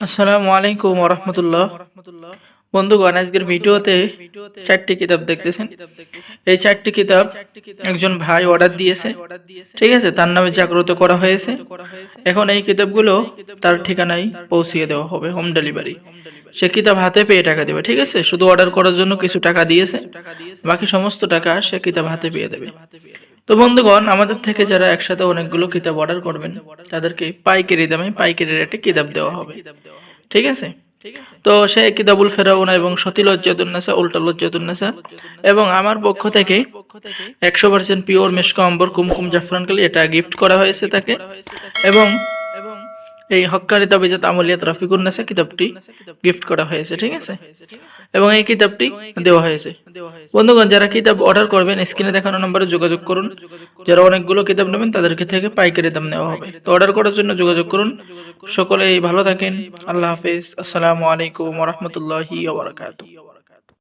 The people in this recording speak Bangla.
আসসালামু আলাইকুম রহমতুল্লাহ বন্ধুগণ, আজকের ভিডিওতে চারটি কিতাব দেখতেছেন। এই চারটি কিতাব একজন ভাই অর্ডার দিয়েছে। ঠিক আছে, তার নামে জাগ্রত করা হয়েছে। এখন এই কিতাবগুলো তার ঠিকানায় পৌঁছিয়ে দেওয়া হবে, হোম ডেলিভারি। সে কিতাব হাতে পেয়ে টাকা দেবে, ঠিক আছে? শুধু অর্ডার করার জন্য কিছু টাকা দিয়েছে। বাকি সমস্ত টাকা সে কিতাব হাতে পেয়ে দেবে। তো বন্ধুগণ, আমাদের থেকে যারা একসাথে অনেকগুলো কিতাব অর্ডার করবেন, তাদেরকে পাইকারি দামে পাইকারি রেটে কিতাব দেওয়া হবে। ঠিক আছে? তো সে কিতাবুল ফেরাউনা এবং সতী লজ্জাতুন্নাসা উল্টা লজ্জাতুন্নাসা এবং আমার পক্ষ থেকে একশো পার্সেন্ট পিওর মেশকা অম্বর কুমকুম জাফরানকালি এটা গিফট করা হয়েছে তাকে। এবং এই হক্কারি তাবিজাত আমলিয়াত রফিকুন্নেসা কিতাবটি গিফট করা হয়েছে, ঠিক আছে? এবং এই কিতাবটি দেওয়া হয়েছে। বন্ধুগণ, যারা কিতাব অর্ডার করবেন স্ক্রিনে দেখানো নম্বরে যোগাযোগ করুন। যারা অনেকগুলো কিতাব নেবেন, তাদেরকে থেকে পাইকারি দাম নেওয়া হবে। তো অর্ডার করার জন্য যোগাযোগ করুন। সকলেই ভালো থাকেন। আল্লাহ হাফেজ। আসসালামু আলাইকুম রহমতুল্লাহি